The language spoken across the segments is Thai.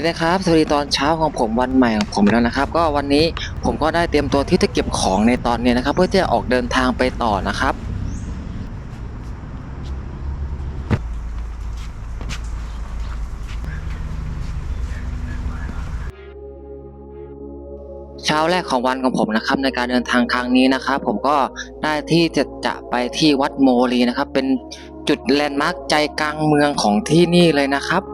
วัสดีนะครับ สวัสดีตอนเช้าของผมวันใหม่ของผมแล้วนะครับ ก็วันนี้ผมก็ได้เตรียมตัวที่จะเก็บของในตอนนี้นะครับ เพื่อที่จะออกเดินทางไปต่อนะครับเช้าแรกของวันของผมนะครับในการเดินทางครั้งนี้นะครับ ผมก็ได้ที่จะจะไปที่วัดโมลีนะครับ เป็นจุดแลนด์มาร์คใจกลางเมืองของที่นี่เลยนะครับ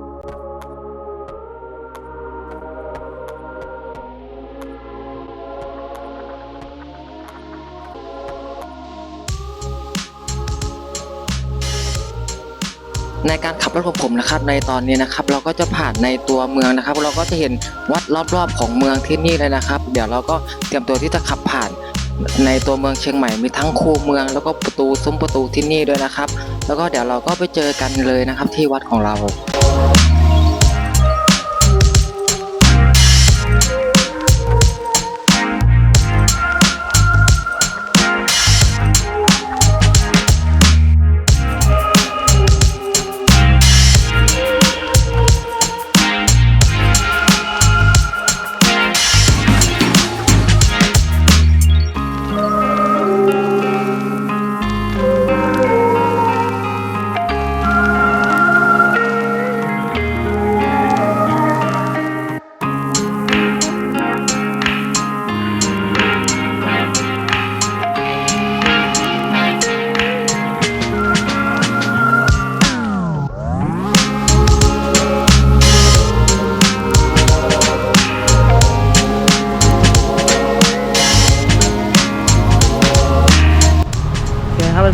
ในการขับรถของผมนะครับ ในตอนนี้นะครับ เราก็จะผ่านในตัวเมืองนะครับ เราก็จะเห็นวัดรอบๆของเมืองที่นี่เลยนะครับ เดี๋ยวเราก็เตรียมตัวที่จะขับผ่านในตัวเมืองเชียงใหม่มีทั้งคูเมือง แล้วก็ประตูซุ้มประตูที่นี่ด้วยนะครับ แล้วก็เดี๋ยวเราก็ไปเจอกันเลยนะครับที่วัดของเรา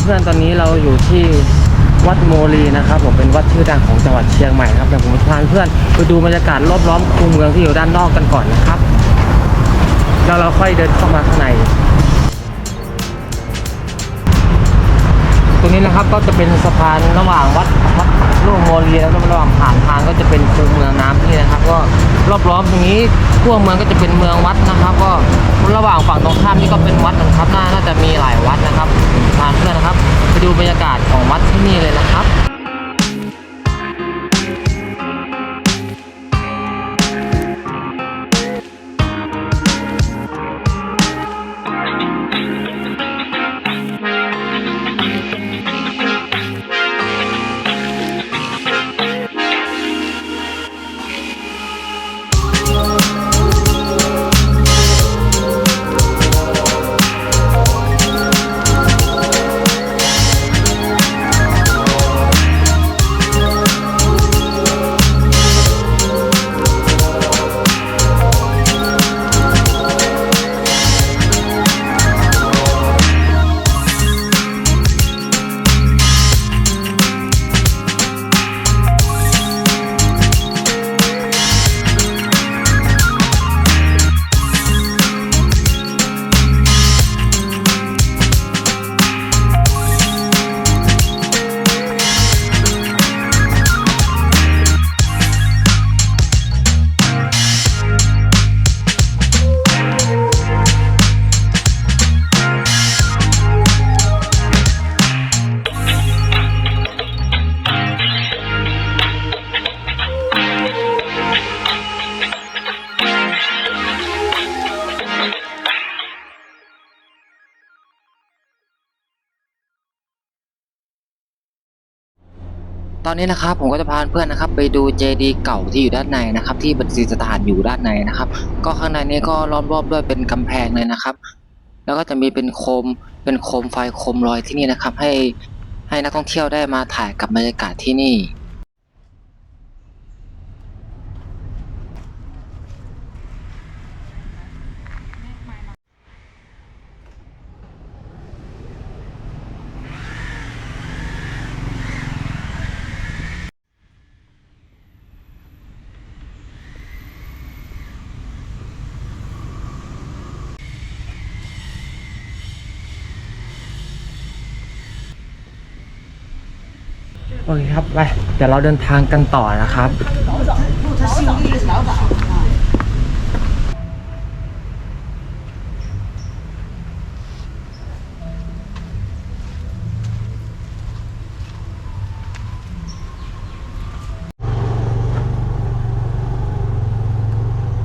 พื่อนๆตอนนี้เราอยู่ที่วัดโมลีนะครับผมเป็นวัดชื่อดังของจังหวัดเชียงใหม่ครับเดี๋ยวผมจะพาเพื่อนไปดูบรรยากาศรอบล้อมคูเมืองที่อยู่ด้านนอกกันก่อนนะครับแล้วเราค่อยเดินเข้ามาข้างใน รงนี้นะครับก็จะเป็นสะพานระหว่างวัดวัดลูกโมรีแล้วก็ระหว่างผ่านทางก็จะเป็นคูเมืองน้ำนี่นะครับ ก็รอบล้อมตรงนี้ทั่วเมืองก็จะเป็นเมืองวัดนะครับ ก็ระหว่างฝั่งตรงข้ามนี่ก็เป็นวัดนะครับน่าจะมีหลายวัดนะครับทานเพื่อนนะครับ ไปดูบรรยากาศของวัดที่นี่เลยนะครับ ตอนนี้นะครับผมก็จะพาเพื่อนนะครับ ไปดูเจดีย์เก่าที่อยู่ด้านในนะครับ ที่ประดิษฐานอยู่ด้านในนะครับ ก็ข้างในนี้ก็ล้อมรอบด้วยเป็นกำแพงเลยนะครับ แล้วก็จะมีเป็นโคมเป็นโคมไฟโคมลอยที่นี่นะครับ ให้ให้นักท่องเที่ยวได้มาถ่ายกับบรรยากาศที่นี่ อเคครับไปเดี๋ยวเราเดินทางกันต่อนะครับ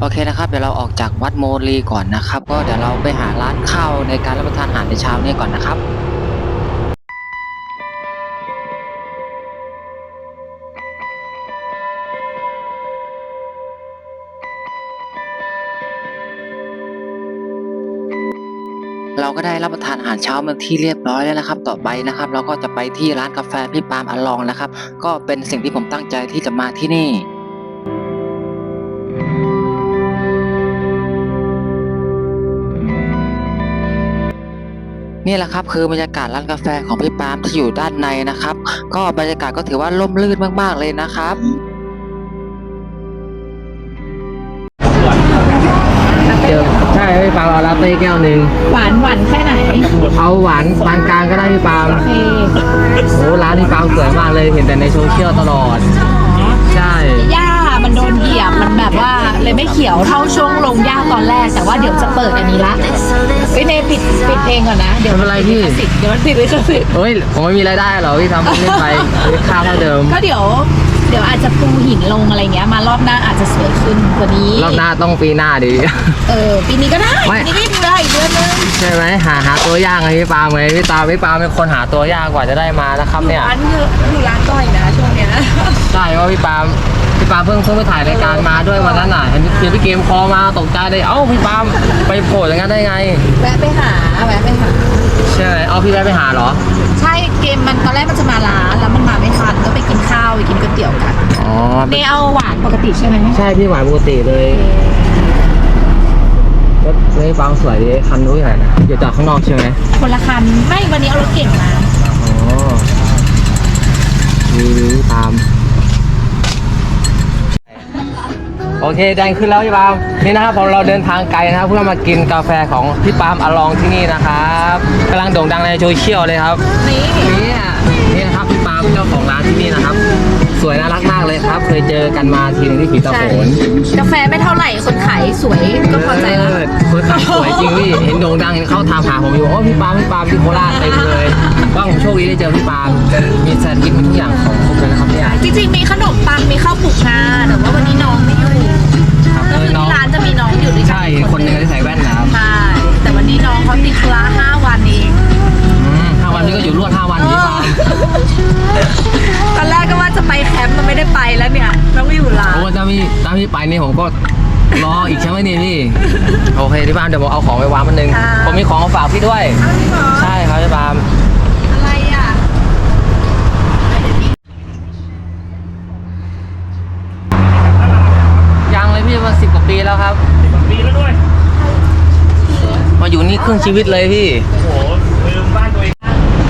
โอเคนะครับเดี๋ยวเราออกจากวัดโมลีก่อนนะครับ ก็เดี๋ยวเราไปหาร้านข้าวในการรับประทานอาหารในเช้านี้ก่อนนะครับ เราก็ได้รับประทานอาหารเช้ามาที่เรียบร้อยแล้วนะครับ ต่อไปนะครับ เราก็จะไปที่ร้านกาแฟพี่ปาล์มอลองนะครับ ก็เป็นสิ่งที่ผมตั้งใจที่จะมาที่นี่นี่แหละครับคือบรรยากาศร้านกาแฟของพี่ปาล์มที่อยู่ด้านในนะครับ ก็บรรยากาศก็ถือว่าร่มรื่นมากๆเลยนะครับ ปาล์มเอาลาเต้แก้วหนึ่งหวานหวานแค่ไหน เอาหวานปานกลางก็ได้พี่ปาล์มโอเคโอ้ร้านพี่ปาล์มสวยมากเลยเห็นแต่ในโซเชียลตลอด ใช่หญ้ามันโดนเหยียบมันแบบว่าเลยไม่เขียวเท่าช่วงลงหญ้าตอนแรก แต่ว่าเดี๋ยวจะเปิดอันนี้ละเฮ้ยเนยปิดปิดเพลงก่อนนะ เดี๋ยวไม่เป็นไรพี่ติดเดี๋ยวมันติดลิขสิทธิ์เฮ้ยผมไม่มีรายได้หรอกพี่ทำเล่นไปค่าเท่าเดิม ก็เดี๋ยวเดี๋ยวอาจจะปูหินลงอะไรเงี้ยมารอบหน้าอาจจะสวยขึ้นกว่านี้รอบหน้าต้องปีหน้าดิเออปีนี้ก็ได้ไม่ ปีนี้ก็ดูได้อีกเดือนนึงใช่ไหมหาหาตัวยากไงพี่ปาล์มไงพี่ตาพี่ปาล์มเป็นคนหาตัวยากกว่าจะได้มานะครับเนี่ยร้านเยอะอยู่ร้านก้อยนะช่วงเนี้ยใช่ว่าพี่ปาล์มพี่ปาล์มเพิ่งเพิ่งไปถ่ายรายการมาด้วยวันนั้นน่ะเห็นเห็นพี่เกมคอมาตกใจเลยเอ้าพี่ปาล์มไปโผล่อย่างนั้นได้ไงแวะไปหาแวะไปหาใช่ไหมเอาพี่แวะไปหาเหรอ ใช่เกมมันตอนแรกมันจะมาร้านแล้วมันมาไม่ทันก็ไปกินข้าวไปกินก๋วยเตี๋ยวกันอ๋อเนยเอาหวานปกติใช่ไหมใช่พี่หวานปกติเลยรถนี่บางสวยดีคันนู้นใหญ่นะอย่าจอดข้างนอกใช่ไหมคนละคันไม่วันนี้เอารถเก่งมาอ๋อมีมีตาม โอเคแดงขึ้นแล้วพี่ปาล์มนี่นะครับพอเราเดินทางไกลนะครับ เพื่อมากินกาแฟของพี่ปาล์มอลองที่นี่นะครับกำลังโด่งดังในโซเชียลเลยครับนี่นี่อะนี่นะครับพี่ปาล์มเจ้าของร้านที่นี่นะครับ สวยน่ารักมากเลย ครับ เคยเจอกันมาทีนึงที่ผีตาโขนกาแฟไม่เท่าไหร่คนขายสวยก็พอใจแล้วเออคนขับสวยจริงพี่เห็นโด่งดังเห็นเข้าทามหาผมอยู่โอ้พี่ปาล์มพี่ปาล์มที่โคราชเต็มเลยว่าผมโชคดีได้เจอพี่ปาล์มมีแซนด์วิชมีทุกอย่างของครบเลยนะครับเนี่ยจริงๆมีขนมปังมีข้าวปลุกงาแต่ว่าวันนี้น้องไม่อยู่ครับก็เอคืออน้องที่ร้านจะมีน้องอยู่ด้วยกัใช่คนหนึ่งที่ใส่แว่นนะครับใช่แต่วันนี้น้องเขาติดธุระห้า นี่ผมก็รออีกใช่ไหมเนี่ยพี่ โอเคที่บ้านเดี๋ยวผมเอาของไปวางมันหนึงผมมีของมาฝากพี่ด้วยอ้าวพี่หมอใช่ครับพี่ปาล์มอะไรอะ ยังเลยพี่มาสิบกว่าปีแล้วครับปีแล้วด้วย มาอยู่นี่ครึ่งชีวิตเลยพี่ โอ้โห ลืมบ้านตัวเอง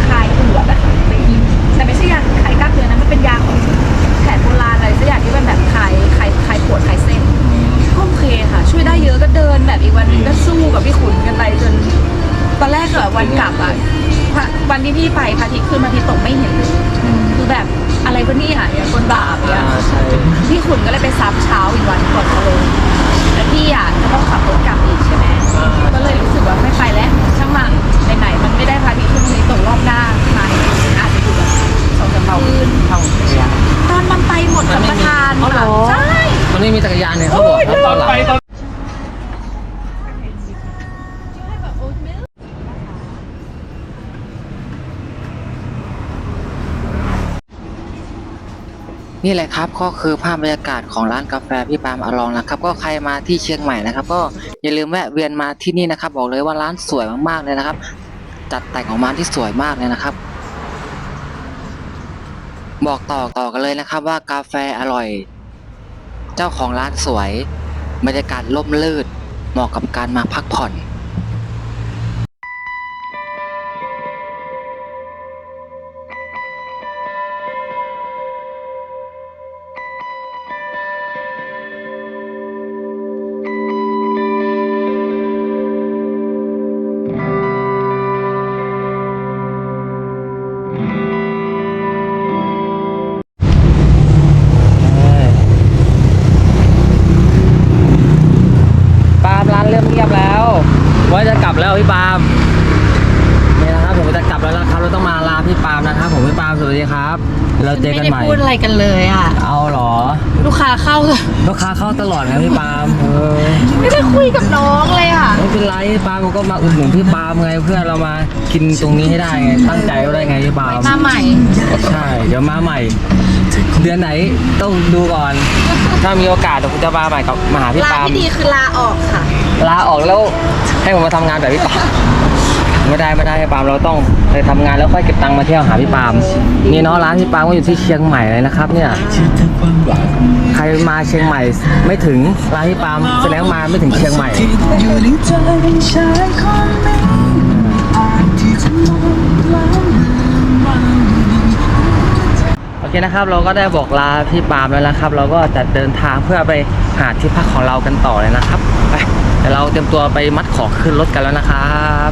คลายปวดอะไปกินแต่ไม่ใช่ยาคลายกล้ามเนื้อนะมันเป็นยาของแผนโบราณอะไรสักอย่างที่มันแบบคลายคลายคลาย ปวดคลายเส้นก็โอเคค่ะ ช่วยได้เยอะก็เดินแบบอีกวันหนึงก็สู้กับพี่ขุนกันไปจนตอนแรกอะวันกลับอะพระวันที่พี่ไปพระอาทิตย์ขึ้นพระอาทิตย์ตกไม่เห็นเลยคือแบบอะไรก็นี่ยอย่างคนบาปเนี่ยใช่พี่ขุนก็เลยไปซับเช้าอีกวันก่อนจะลงแล้วพี่อะจะต้องขับรถกลับอีกใช่ไหมก็เลยรู้สึกว่าไม่ไปแล้วช่างมันไหนๆมันไม่ได้พาที่ขึ้นเลยตกรอบหน้ามาอีกอาจจะอยู่แบบ สองสามเท่าขึ้นเท่าตอนมันไปหมดสัมปทานอ๋อเหรอ ใช่ มันไม่มีจักรยานเนี่ยเขาบอกตอนหลังไปตอนนี่แหละครับก็คือภาพบรรยากาศของร้านกาแฟพี่ปามอลองนะครับ ก็ใครมาที่เชียงใหม่นะครับ ก็อย่าลืมแวะเวียนมาที่นี่นะครับ บอกเลยว่าร้านสวยมากๆเลยนะครับ จัดแต่งออกมาที่สวยมากเลยนะครับ บอกต่อต่อกันเลยนะครับว่ากาแฟอร่อย เจ้าของร้านสวย บรรยากาศร่มรื่นเหมาะกับการมาพักผ่อน กันเลยอะ เอาเหรอ ลูกค้าเข้าลูกค้าเข้าตลอดนะพี่ปาล์มเออไม่ได้คุยกับน้องเลยอะ ไม่เป็นไรพี่ปาล์มก็มาอุดหนุนพี่ปาล์มไงเพื่อเรามากินตรงนี้ให้ได้ไงตั้งใจไว้ได้ไงพี่ปาล์มมาใหม่ ใช่เดี๋ยวมาใหม่ เดือนไหนต้องดูก่อน ถ้ามีโอกาสเดี๋ยวผมจะมาใหม่กับมาหาพี่ลาปาล์มที่ดีคือลาออกค่ะ ลาออกแล้วให้ผมมาทำงานแบบพี่ปาล์ม ไม่ได้ไม่ได้พี่ปาล์มเราต้องไปทำงานแล้วค่อยเก็บตังค์มาเที่ยวหาพี่ปาล์มนี่เนาะร้านพี่ปาล์มก็อยู่ที่เชียงใหม่เลยนะครับเนี่ยใครมาเชียงใหม่ไม่ถึงร้านพี่ปาล์มแสดงว่ามาไม่ถึงเชียงใหม่อยู่ในใจชายคนหนึ่งอาจที่จะมองแล้วโอเคนะครับเราก็ได้บอกลาพี่ปาล์มแล้วนะครับ เราก็จะเดินทางเพื่อไปหาที่พักของเรากันต่อเลยนะครับไปเดี๋ยวเราเตรียมตัวไปมัดของขึ้นรถกันแล้วนะครับ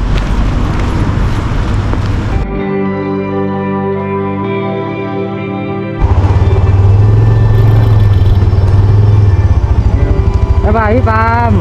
บายพี่ปาล์ม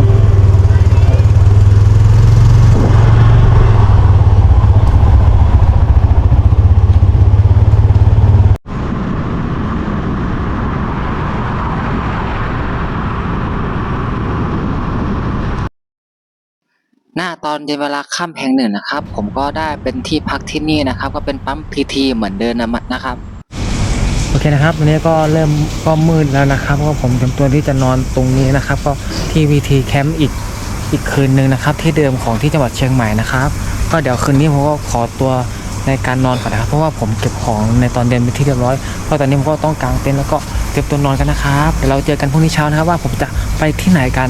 หน้าตอนเย็นเวลาค่ำแห่งหนึ่งนะครับ ผมก็ได้เป็นที่พักที่นี่นะครับ ก็เป็นปั๊มพีทีเหมือนเดิมนะนะครับ โอเคนะครับวันนี้ก็เริ่มก็มืดแล้วนะครับก็ผมเตรียมตัวที่จะนอนตรงนี้นะครับ ก็ที่วีทีแคมป์อีกอีกคืนหนึ่งนะครับ ที่เดิมของที่จังหวัดเชียงใหม่นะครับ ก็เดี๋ยวคืนนี้ผมก็ขอตัวในการนอนก่อนนะครับ เพราะว่าผมเก็บของในตอนเย็นเป็นที่เรียบร้อยเพราะตอนนี้ผมก็ต้องกางเต็นท์แล้วก็เตรียมตัวนอนกันนะครับเดี๋ยวเราเจอกันพรุ่งนี้เช้านะครับ ว่าผมจะไปที่ไหนกัน